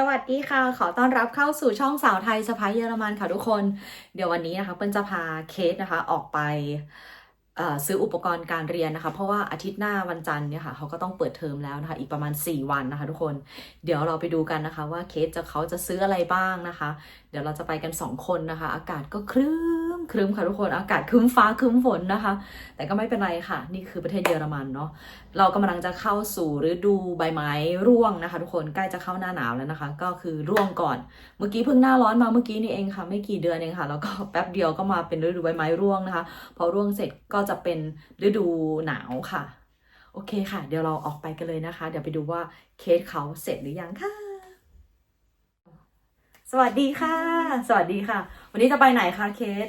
สวัสดีค่ะ ขอต้อนรับเข้าสู่ช่องสาวไทยสะพายเยอรมันค่ะทุกคน เดี๋ยววันนี้นะคะเปิ้ลจะพาเคสนะคะออกไปซื้ออุปกรณ์การเรียนนะคะ เพราะว่าอาทิตย์หน้าวันจันทร์เนี่ยค่ะเขาก็ต้องเปิดเทอมแล้วนะคะ อีกประมาณ 4 วันนะคะ ทุกคนเดี๋ยวเราไปดูกันนะคะ ว่าเคสจะเขาจะซื้ออะไรบ้างนะคะ เดี๋ยวเราจะไปกัน 2 คนนะคะ อากาศก็คลื่น ครึ้มค่ะทุกคนอากาศครึ้มฟ้าครึ้มฝนนะคะ แต่ก็ไม่เป็นไรค่ะ นี่คือประเทศเยอรมันเนาะเรากำลังจะเข้าสู่ฤดูใบไม้ร่วงนะคะ ทุกคนใกล้จะเข้าหน้าหนาวแล้วนะคะ ก็คือร่วงก่อน เมื่อกี้เพิ่งหน้าร้อนมาเมื่อกี้นี่เองค่ะ ไม่กี่เดือนเองค่ะ แล้วก็แป๊บเดียวก็มาเป็นฤดูใบไม้ร่วงนะคะ พอร่วงเสร็จก็จะเป็นฤดูหนาวค่ะ โอเคค่ะ เดี๋ยวเราออกไปกันเลยนะคะ เดี๋ยวไปดูว่าเคสเขาเสร็จหรือยังค่ะสวัสดีค่ะ สวัสดีค่ะ วันนี้จะไปไหนคะเคส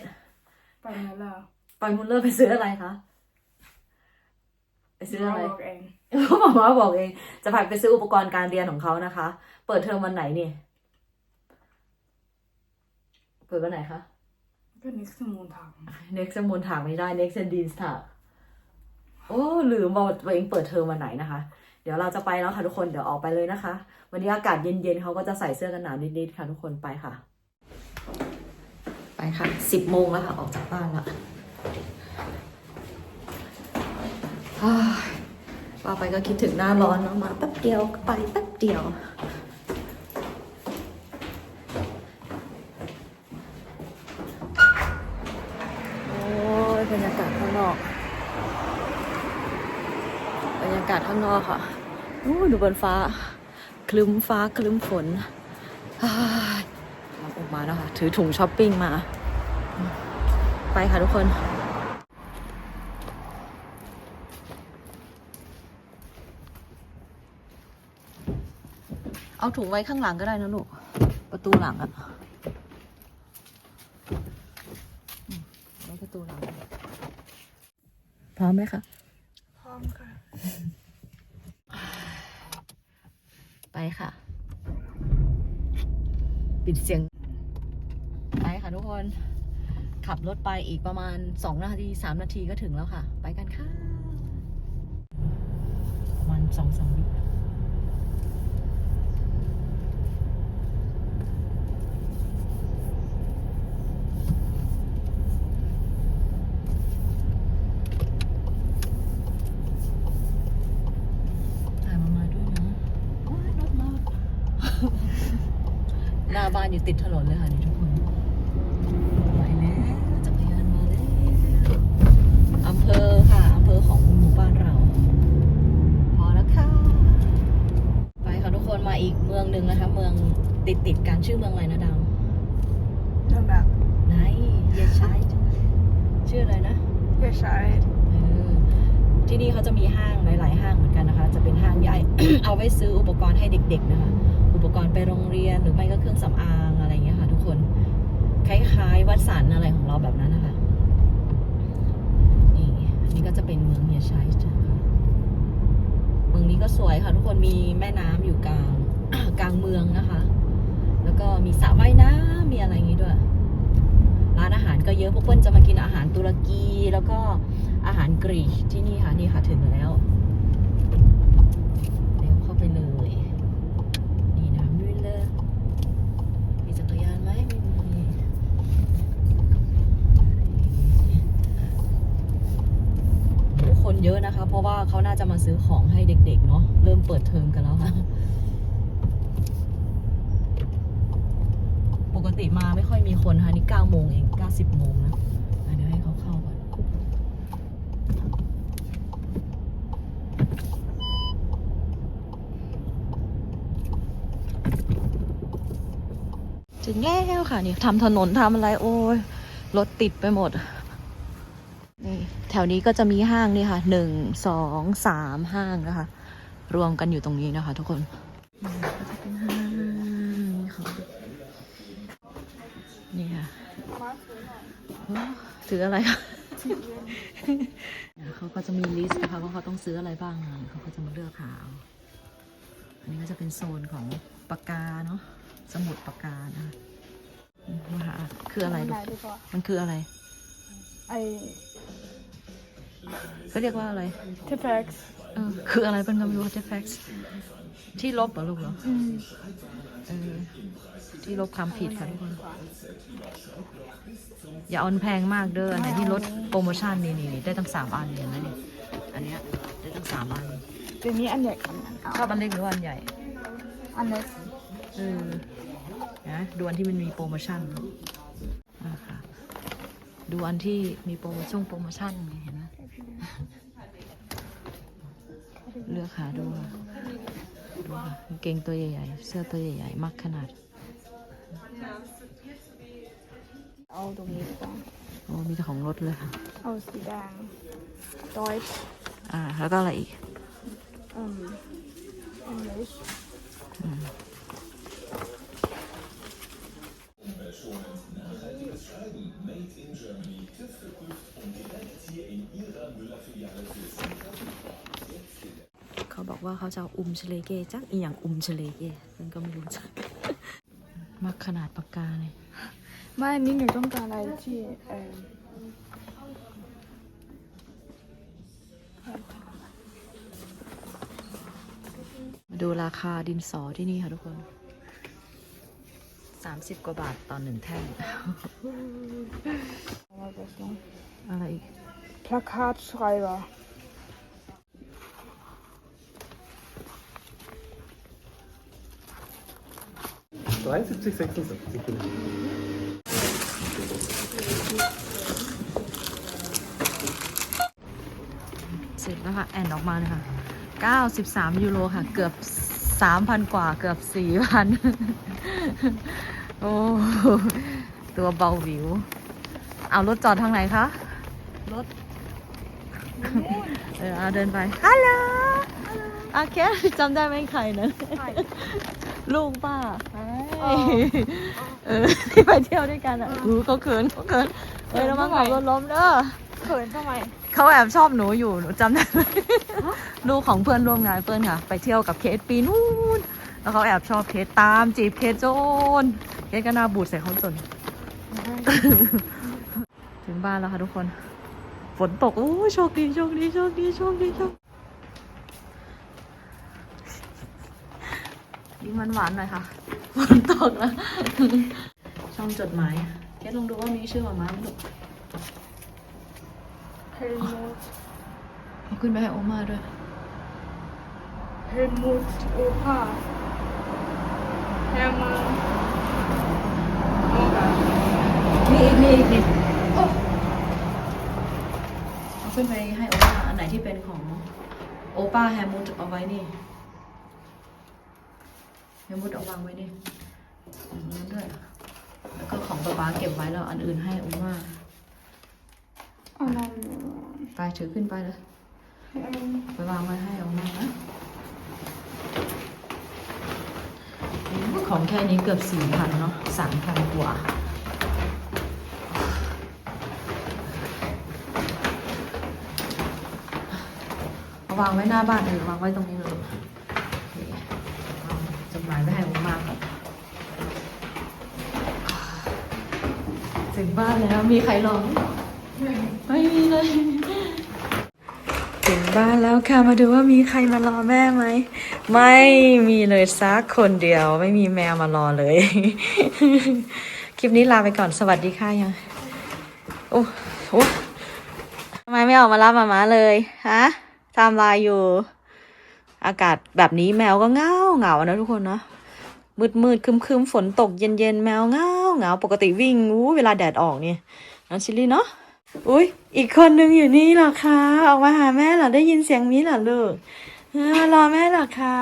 ไปแล้วล่ะไปมุลเลอร์ไปซื้ออะไรคะไปซื้ออะไรบอกเองเขาบอกว่าบอกเอง จะพาไปซื้ออุปกรณ์การเรียนของเขานะคะ เปิดเทอมวันไหนนี่เปิดวันไหนคะก็นิกสมูนถัง next มูลถามไม่ได้ next and dean ถามโอ้ลืมว่าตัวเองเปิดเทอมวันไหนนะคะ เดี๋ยวเราจะไปแล้วค่ะทุกคนเดี๋ยวออกไปเลยนะคะ วันนี้อากาศเย็นๆเขาก็จะใส่เสื้อกันหนาวนิดๆค่ะทุกคนไปค่ะไป ค่ะสิบโมงแล้วค่ะ ออกจากบ้านแล้วว่าไปก็คิดถึงหน้าร้อนเนาะมาแป๊บเดียวก็ไปแป๊บเดียวโอ้ยบรรยากาศข้างนอก บรรยากาศข้างนอกค่ะโอ้ยดูบนฟ้า คลึ้มฟ้าคลึ้มฝนอ้ายเราออกมาแล้วค่ะ ถือถุงช้อปปิ้งมา ไปค่ะทุกคนเอาถุงไว้ข้างหลังก็ได้นะลูก ประตูหลังอะอืมไว้ประตูหลัง พร้อมไหมคะ พร้อมค่ะ ไปค่ะ ปิดเสียง ไปค่ะทุกคน ขับรถไปอีกประมาณ 2 นาที 3 นาทีก็ถึงแล้วค่ะ ไปกันค่ะ ประมาณสองสามวิถ่ายมามาด้วยนะโอ้ยรถมาหน้าบ้านอยู่ติดถนนเลยค่ะนี่ทุกคนไปแล้วจักรยานมาแล้วอำเภอค่ะอำเภอของหมู่บ้านเรา พอแล้วค่ะ ไปค่ะทุกคนมาอีกเมืองหนึ่งนะคะ เมืองติดติดๆกันชื่อเมืองอะไรนะดาว นั่นแบบ ไหนเยชายชื่ออะไร นะเยชายเออที่นี่เขาจะมีห้างหลาย ๆ ห้างเหมือนกันนะคะ จะเป็นห้างใหญ่ เอาไว้ซื้ออุปกรณ์ให้เด็ก ๆ นะคะ อุปกรณ์ไปโรงเรียนหรือไม่ก็เครื่องสำอางอะไรอย่างเงี้ยค่ะ ทุกคน คล้าย ๆ วัดสันอะไรของเราแบบนั้นนะคะนี่อันนี้ก็จะเป็นเมืองเฮียชัยนะคะเมืองนี้ก็สวยค่ะ ทุกคนมีแม่น้ำอยู่กลางกลางเมืองนะคะ แล้วก็มีสระว่ายน้ำมีอะไรอย่างงี้ด้วย ร้านอาหารก็เยอะพวกเปิ้ลจะมากินอาหารตุรกี แล้วก็อาหารกรีกที่นี่ค่ะนี่ค่ะถึงแล้วเดี๋ยวเข้าไปเลย นี่นะมิลเลอร์มีจักรยานไหมไม่มีคนเยอะนะคะ เพราะว่าเขาน่าจะมาซื้อของให้เด็กๆเนาะเริ่มเปิดเทอมกันแล้วค่ะปกติมาไม่ค่อยมีคนค่ะนี่เก้าโมงเอง สิบโมงนะอะเดี๋ยวให้เขาเข้าก่อน ถึงแล้วค่ะนี่ทำถนนทำอะไรโอ้ย รถติดไปหมด นี่แถวนี้ก็จะมีห้างนี่ค่ะหนึ่งสองสามห้างนะคะ รวมกันอยู่ตรงนี้นะคะทุกคนนี่ก็จะเป็นห้างนี่ค่ะนี่ค่ะ มาซื้อหน่อย โอ้ ถืออะไรคะเขาก็จะมีลิสต์นะคะว่าเขาต้องซื้ออะไรบ้างอะเขาก็จะมาเลือกหาเอาอันนี้ก็จะเป็นโซนของปากกาเนาะสมุดปากกานะคะอืมมาหาคืออะไรลูไหนกดีกว่ามันคืออะไรไอ เขาเรียกว่าอะไรทิฟเอ็กซ์เออคืออะไรเป็นคำรู้ artifacts ที่ลบเหรอลูกเหรอเออที่ลบคำผิดค่ะทุกคน อย่าเออนแพงมากเด้ออันไหนที่ลดโปรโมชั่นนี่นี่นี่ได้ตั้งสามอันเห็นไหมนี่อันเนี้ยได้ตั้งสามอันเดี๋ยวนี้อันใหญ่อันนั้นเอาชอบอันเล็กหรือว่าอันใหญ่ อันเล็กเออนะดูอันที่มันมีโปรโมชั่นอ่าค่ะดูอันที่มีโปรโมชั่นโปรโมชั่นไงเห็น เลือกหาดูค่ะดูค่ะกางเกงตัวใหญ่ๆ เสื้อตัวใหญ่ๆมากขนาด เอาตรงนี้ดีกว่าโอ้มีแต่ของรถเลยค่ะ เอาสีแดงดอยช์อ่า แล้วก็อะไรอีก อืมอังกฤษเขาบอก ว่าเขาจะเอาอุมเชเลเกจักอีอย่างอุมเชเลเกมันก็ไม่รู้จักมักขนาดปากกาเลยไม่อันนี้หนูต้องการอะไรที่เออมาดูราคาดินสอที่นี่ค่ะทุกคนสามสิบกว่าบาทต่อหนึ่งแท่งว่าแบบนี้อะไรอีก Plakatschreiber 73, 76. Sekunde. เสร็จแล้วค่ะ แอนออกมาเลยค่ะ 93 ยูโรค่ะ เกือบ 3,000 กว่า เกือบ 4,000 โอ้ ตัวเบาหวิว เอารถจอดทางไหนคะ รถ เออเอาเดินไป ฮัลโหลอาแคจำได้ไหมใครนะ ลูกป้า เอ้ยเออที่ไปเที่ยวด้วยกันอะอู้เขาเขินเขาเขินเอ้ยระวังขับรถล้มเด้อเขินทำไมเขาแอบชอบหนูอยู่หนูจำได้เลยลูกของเพื่อนร่วมงานเพื่อนค่ะ ไปเที่ยวกับเคสปีนู้นแล้วเขาแอบชอบเคสตามจีบเคสโจนเคสก็น่าบูดใส่เขาจน ถึงบ้านแล้วค่ะทุกคน ฝนตกโอ้ยโชคดีโชคดีโชคดีโชคดีโชค ยิ้มหวานๆหน่อยค่ะฝนตกแล้ว ช่องจดหมายเคสลองดูว่ามีชื่อหมาม้าไหมลูกเฮลมุตเอาขึ้นไปให้โอมาด้วยเฮลมุตโอภาแฮมมันโอเคมีอีกมีอีกนี่เอาขึ้นไปให้โอป้าอันไหนที่เป็นของโอป้าแฮมมูดเอาไว้นี่ แฮมมูดเอาวางไว้นี่อย่างนั้นด้วย แล้วก็ของป๊าป๊าเก็บไว้แล้วอันอื่นให้โอมาอันนั้นไปถือขึ้นไปเลย ไปวางไว้ให้โอมานะของแค่นี้เกือบสี่พันเนาะสามพันกว่าเอาวางไว้หน้าบ้านหรือวางไว้ตรงนี้เลยโอเคเอาจดหมายได้มากถึงบ้านแล้วมีใครรอไหมไม่มีเลย ถึงบ้านแล้วค่ะมาดูว่ามีใครมารอแม่ไหม ไม่มีเลยสักคนเดียว ไม่มีแมวมารอเลย คลิปนี้ลาไปก่อนสวัสดีค่ะยังโอ้โหทำไมไม่ออกมารับมามาเลย ฮะทำลายอยู่ อากาศแบบนี้แมวก็เงาเหงานะทุกคนเนาะมืดมืดคึมคึมฝนตกเย็นเย็นแมวเงาเหงาปกติวิ่งอู้เวลาแดดออกเนี่ยน้องชิลลี่เนาะอุ้ยอีกคนนึงอยู่นี่หรอคะออกมาหาแม่เหรอได้ยินเสียงมีเหรอลูกเออมารอแม่เหรอคะ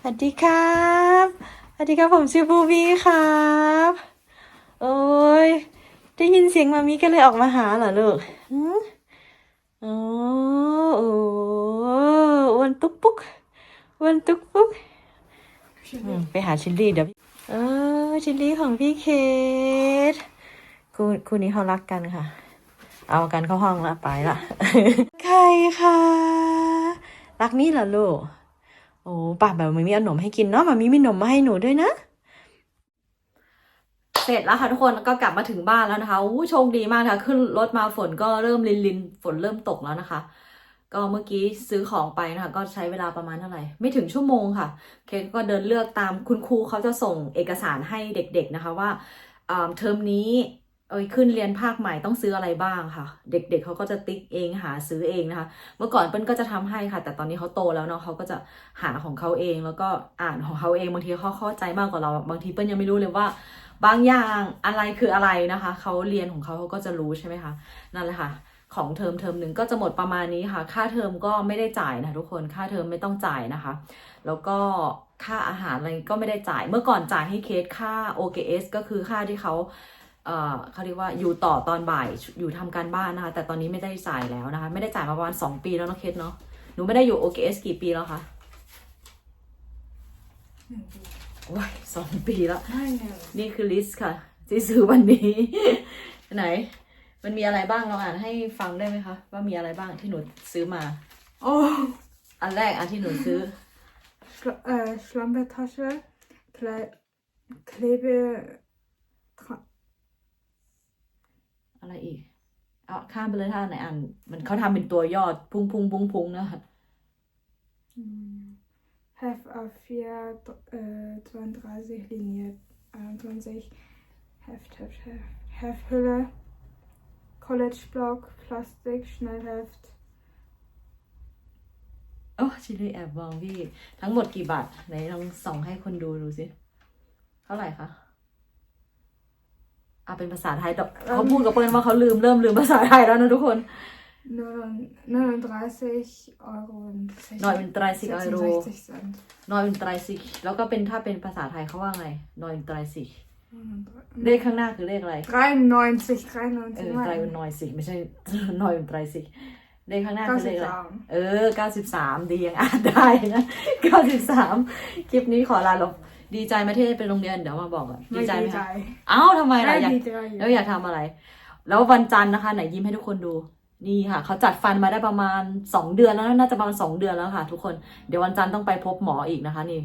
สวัสดีครับสวัสดีครับผมชื่อบูบี้ครับ โอ้ยได้ยินเสียงมามีก็เลยออกมาหาเหรอลูกอโอ้โอ้อ้วน ตุ๊กปุ๊กอ้นตุ๊กปุ๊กไปหาชิลลี่เดี๋ยว เออ ชิลลี่ของพี่เคทคู่คู่นี้เขารักกันค่ะ เอากันเข้าห้องละไปละใครคะรักนี่เหรอลูก โอ้ป่ะแบบมันมีเอาหนมให้กินเนาะมันมีมีหนมมาให้หนูด้วยนะเสร็จแล้วค่ะทุกคนก็กลับมาถึงบ้านแล้วนะคะอู้โชคดีมากค่ะ ขึ้นรถมาฝนก็เริ่มลินลินฝนเริ่มตกแล้วนะคะ ก็เมื่อกี้ซื้อของไปนะคะ ก็ใช้เวลาประมาณเท่าไหร่ ไม่ถึงชั่วโมงค่ะ เคกก็เดินเลือกตามคุณครูเขาจะส่งเอกสารให้เด็กๆนะคะว่าเทอมนี้เอ้ยขึ้นเรียนภาคใหม่ต้องซื้ออะไรบ้างค่ะ เด็กๆเขาก็จะติ๊กเองหาซื้อเองนะคะ เมื่อก่อนเปิ้ลก็จะทำให้ค่ะ แต่ตอนนี้เขาโตแล้วเนาะเขาก็จะหาของเขาเอง แล้วก็อ่านของเขาเองบางทีเขาเข้าใจมากกว่าเรา บางทีเปิ้ลยังไม่รู้เลยว่า บางอย่างอะไรคืออะไรนะคะเขาเรียนของเขาเขาก็จะรู้ใช่ไหมคะนั่นแหละค่ะ ของเทอมเทอมหนึ่งก็จะหมดประมาณนี้ค่ะ ค่าเทอมก็ไม่ได้จ่ายนะทุกคนค่าเทอมไม่ต้องจ่ายนะคะ แล้วก็ค่าอาหารอะไรก็ไม่ได้จ่ายเมื่อก่อนจ่ายให้เคสค่า OKS ก็คือค่าที่เขาเอ่อเขาเรียกว่าอยู่ต่อตอนบ่ายอยู่ทำการบ้านนะคะ แต่ตอนนี้ไม่ได้จ่ายแล้วนะคะ ไม่ได้จ่ายมาประมาณ2ปีแล้วเนาะเคสเนาะหนูไม่ได้อยู่ OKS กี่ปีแล้วคะหนึ่งปีโอ้ยสองปีแล้วไม่เนี่ยนี่คือลิสต์ค่ะที่ซื้อวันนี้ ไหน มันมีอะไรบ้างเราอ่านให้ฟังได้ไหมคะ ว่ามีอะไรบ้างที่หนูซื้อมา โอ้อันแรกอันที่หนูซื้อ Schla- äh, Schlammbettasche, Kle Klebe, Tra อะไรอีกเอาข้ามไปเลยถ้าไหนอ่านมันเขาทำเป็นตัวยอดพุงพุงพุงพุงนะคะ hm, Hef A4, dr- äh, 32 Linie 21, Heft, Heft, Heft, Hefthülle, College Block, Plastik, Schnellheft, โอ้ชิลีแอบมองพี่ ทั้งหมดกี่บาทไหนลองส่องให้คนดูดูสิ เท่าไหร่คะอะเป็นภาษาไทยแต่เขาพูดกับเปิ้ลว่าเขาลืมเริ่มลืมภาษาไทยแล้วนะทุกคน 39 Euro und นอยเป็นไตรสิกไอโร66 Cent. นอยเป็นไตรสิกแล้วก็เป็นถ้าเป็นภาษาไทยเขาว่าไงนอย เป็นไตรสิกเลขข้างหน้าคือเลขอะไร 93, เอ 93, อไตรเป็นนอยสิกไม่ใช่นอยเป็นไตรสิกเลขข้างหน้าคือเลขอะไร 93. เออ 93 ดียังอ่านได้นะ 93 คลิปนี้ขอลาลบดีใจไหมที่ได้ไปโรงเรียนเดี๋ยวมาบอกอะดีใจไหมไม่คะเอ้าทำไมล่ะอยากดีใจแล้วอยากทำอะไร แล้ววันจันทร์นะคะ ไหนยิ้มให้ทุกคนดู นี่ค่ะ เขาจัดฟันมาได้ประมาณ 2 เดือนแล้วนะน่าจะประมาณ 2 เดือนแล้วค่ะ ทุกคน เดี๋ยววันจันทร์ต้องไปพบหมออีกนะคะนี่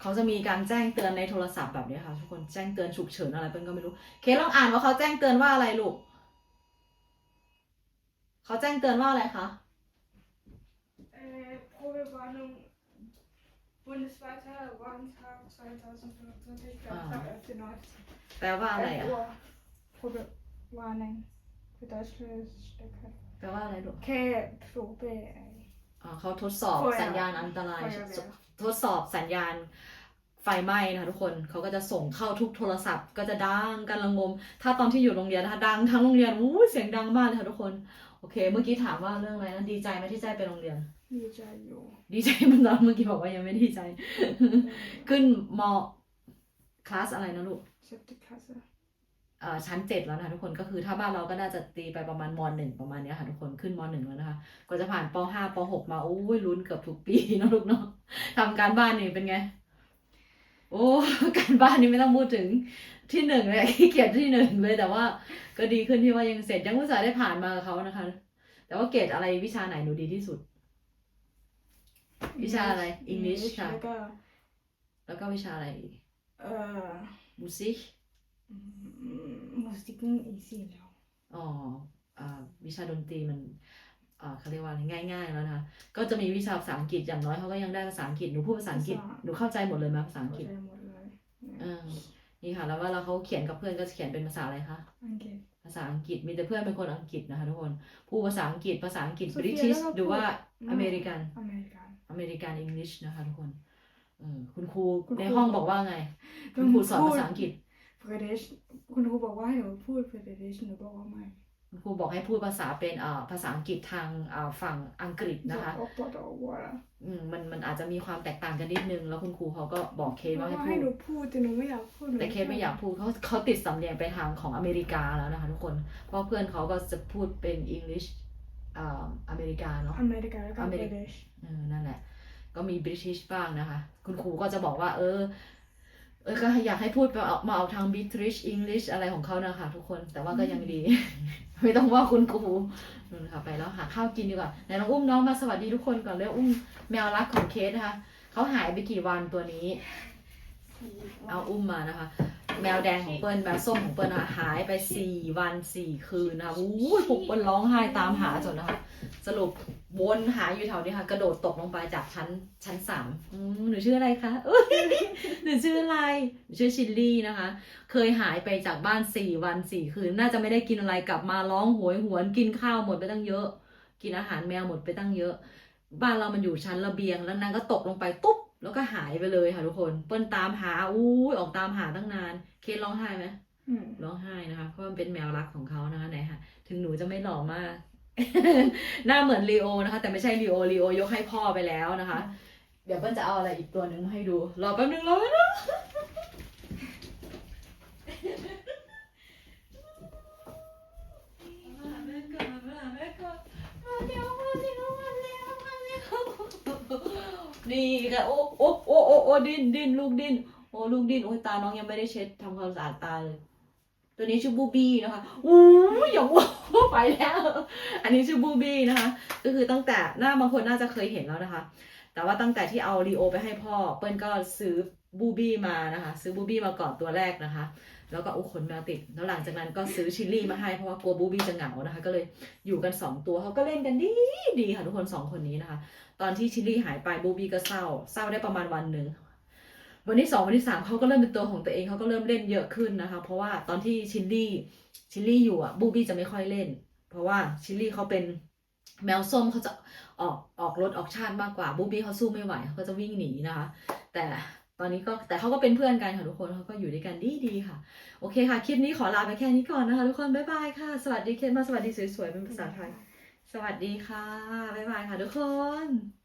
เขาจะมีการแจ้งเตือนในโทรศัพท์แบบนี้ค่ะทุกคนแจ้งเตือนฉุกเฉินอะไรเปิ้ลก็ไม่รู้ เคสลองอ่านว่าเขาแจ้งเตือนว่าอะไรลูกเขาแจ้งเตือนว่าอะไรคะ Äh, Probewarnung bundesweiter Warntag 2025, Ah. Donnerstag, 11. 19. แปลว่าอะไรอะ11 Uhr. Probewarnung für deutsche Stücke. แปลว่าอะไรลูก K, Probe, อ่า เขาทดสอบโอ้ยสัญญาณอันตรายโอ้ยโอ้ยทดสอบสัญญาณไฟไหม้นะคะทุกคนเขาก็จะส่งเข้าทุกโทรศัพท์ ก็จะดังกันระงม ถ้าตอนที่อยู่โรงเรียนนะคะดังทั้งโรงเรียนอู้เสียงดังมากเลยค่ะทุกคนโอเค เมื่อกี้ถามว่าเรื่องอะไรนะดีใจไหมที่ได้ไปโรงเรียน Nijayo. ดีใจมันตอนเมื่อกี้บอกว่ายังไม่ดีใจ ขึ้นมคลาสอะไรนะลูก Siebte Klasse. เอ่อ ชั้นเจ็ดแล้วนะคะทุกคนก็คือถ้าบ้านเราก็น่าจะตีไปประมาณมหนึ่งประมาณเนี้ยค่ะทุกคนขึ้นมหนึ่งแล้วนะคะก็จะผ่านปห้าปหกมาโอ้ยลุ้นเกือบทุกปีเนอะลูกเนาะทำการบ้านนี่เป็นไง โอ้การบ้านนี่ไม่ต้องพูดถึงที่หนึ่งเลยขี้เกียจที่หนึ่งเลยแต่ว่า ก็ดีขึ้นที่ว่ายังเสร็จยังอุตส่าห์ได้ผ่านมากับเขานะคะ แต่ว่าเกรดอะไรวิชาไหนหนูดีที่สุด วิชาอะไร English ค่ะ Lecker. แล้วก็วิชาอะไรอีก Äh, มูซิก mm, Musiken easy now. อ๋ออ่าวิชาดนตรีมันอ่าเขาเรียกว่าอะไรง่าย ๆ แล้วนะคะ ก็จะมีวิชาภาษาอังกฤษอย่างน้อยเขาก็ยังได้ภาษาอังกฤษ หนูพูดภาษาอังกฤษ ภาษา หนูเข้าใจหมดเลยไหมภาษาอังกฤษ Oder Modell. เออนี่ค่ะ แล้วเวลาเขาเขียนกับเพื่อนก็จะเขียนเป็นภาษาอะไรคะ Okay. ภาษาอังกฤษ มีแต่เพื่อนเป็นคนอังกฤษนะคะทุกคน พูดภาษาอังกฤษ ภาษาอังกฤษโซบเฟีริยทิชแล้วก็หรือว่าพูดอเมริกัน Amerikan. อเมริกันอังกฤษนะคะทุกคนเออคุณครูคุณครู ในห้องบอกว่าไง คุคุณณคครูรูสอนพูดภาษาอังกฤษ British คุณครูบอกว่าให้หนูพูด British หนูบอกว่าไม่คุณครูบอกให้พูดภาษาเป็นอ่าภาษาอังกฤษทางอ่าฝั่งอังกฤษนะคะโอ้ปอดอวะอืมมันมันอาจจะมีความแตกต่างกันนิดนึง แล้วคุณครูเขาก็บอกเคสว่าให้ว่าพูให้ดหนูพูดแต่หนูไม่อยากพูดหนูแต่เคสไม่อยากพูดเขาเขาติดสำเนียงไปทางของอเมริกาแล้วนะคะทุกคน เพราะเพื่อนเขาก็จะพูดเป็น English อ่าอเมริกาเนาะอเมริกาแล้วก็อเมริก British เออนั่นแหละ ก็มี British บ้างนะคะ คุณครูก็จะบอกว่า เออ เออก็อยากให้พูดมาเอามาเอาทาง British English อะไรของเขานะคะทุกคนแต่ว่าก็ยังดี ไม่ต้องว่าคุณครูนู่นค่ะไปแล้วหาข้าวกินดีกว่าไหนน้องอุ้มน้องมาสวัสดีทุกคนก่อนเร็วอุ้มแมวรักของเคสนะคะเขาหายไปกี่วันตัวนี้ เอาอุ้มมานะคะ แมวแดงของเปิ้ลแมวส้มของเปิ้ลนะหายไปสี่วันสี่คืนนะคะอู้ยพวกเปิ้ลร้องไห้ตามหาจนนะคะสรุปวนหาอยู่แถวนี้ค่ะ กระโดดตกลงไปจากชั้นชั้นสามหนูชื่ออะไรคะหนูชื่ออะไรหนูชื่อชิลลี่นะคะ เคยหายไปจากบ้านสี่วันสี่คืน น่าจะไม่ได้กินอะไรกลับมาร้องโหยหวนกินข้าวหมดไปตั้งเยอะ กินอาหารแมวหมดไปตั้งเยอะ บ้านเรามันอยู่ชั้นระเบียงแล้วนางก็ตกลงไปตุ๊บ แล้วก็หายไปเลยค่ะทุกคน เปิ้ลตามหาอู้ยออกตามหาตั้งนาน เคสร้องไห้ไหมอืมร้องไห้นะคะ เพราะมันเป็นแมวรักของเขานะคะไหนค่ะ ถึงหนูจะไม่หล่อมาก หน้าเหมือนลีโอนะคะ แต่ไม่ใช่ลีโอลีโอยกให้พ่อไปแล้วนะคะ เดี๋ยวเปิ้ลจะเอาอะไรอีกตัวหนึ่งมาให้ดู รอแป๊บนึงรอแป๊บนึงมาแม่ก่อนมาแม่ก่อนมาเร็วมาเร็วมาเร็วมาเร็ว นี่ค่ะโอ้โอ้โอ้โอ้โอ้ดิ้นดิ้นลูกดิ้นโอ้ลูกดิ้นโอ้ตาน้องยังไม่ได้เช็ดทำความสะอาดตาเลย ตัวนี้ชื่อบูบี้นะคะอู้ยอย่าว่าไปแล้ว อันนี้ชื่อบูบี้นะคะ ก็คือตั้งแต่หน้าบางคนน่าจะเคยเห็นแล้วนะคะ แต่ว่าตั้งแต่ที่เอาลีโอไปให้พ่อ เปิ้ลก็ซื้อ บูบี้มานะคะ ซื้อบูบี้มาก่อนตัวแรกนะคะ แล้วก็อุยขนแมวติด แล้วหลังจากนั้นก็ซื้อชิลลี่มาให้เพราะว่ากลัวบูบี้จะเหงานะคะ ก็เลยอยู่กันสองตัวเขาก็เล่นกันดีดีค่ะทุกคนสองคนนี้นะคะ ตอนที่ชิลลี่หายไปบูบี้ก็เศร้า เศร้าได้ประมาณวันหนึ่งวันที่สองวันที่สามเขาก็เริ่มเป็นตัวของตัวเองเขาก็เริ่มเล่นเยอะขึ้นนะคะ เพราะว่าตอนที่ชิลลี่ชิลลี่อยู่อะบูบี้จะไม่ค่อยเล่น เพราะว่าชิลลี่เขาเป็นแมวส้มเขาจะออกออกรถออกชาติมากกว่าบูบี้เขาสู้ไม่ไหวเขาก็จะวิ่งหนีนะคะ แต่ ตอนนี้ก็แต่เขาก็เป็นเพื่อนกันค่ะทุกคนเขาก็อยู่ด้วยกันดีดีๆค่ะ โอเคค่ะ คลิปนี้ขอลาไปแค่นี้ก่อนนะคะ ทุกคน บ๊ายบายค่ะ สวัสดีเคสมาสวัสดีสวยๆเป็นภาษาไทย สวัสดีค่ะ บ๊ายบายค่ะ ทุกคน